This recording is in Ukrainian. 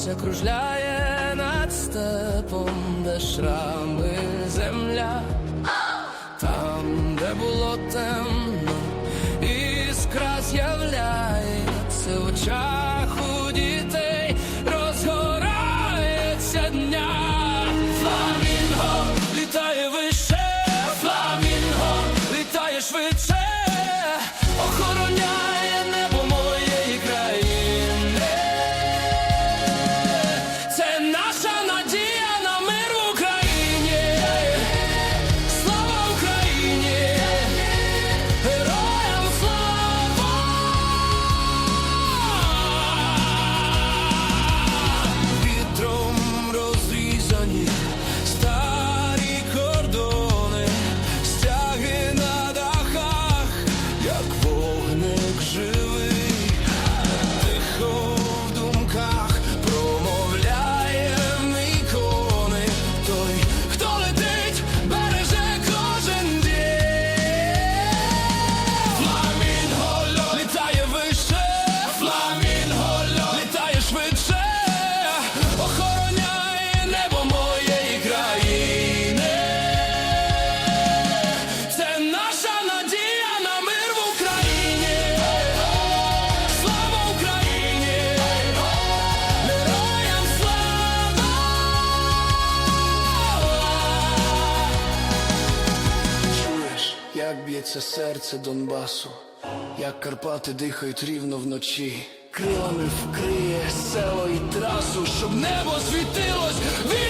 волосся кружляє над степом, де шрами земля, там, де було темно, іскра з'являється в очах у дітей, розгорається дня. Фламінго літає вище, фламінго літає швидше, охороняє б'ється серце Донбасу, як Карпати дихають рівно вночі. Крилами вкриє село і трасу, щоб небо світилось.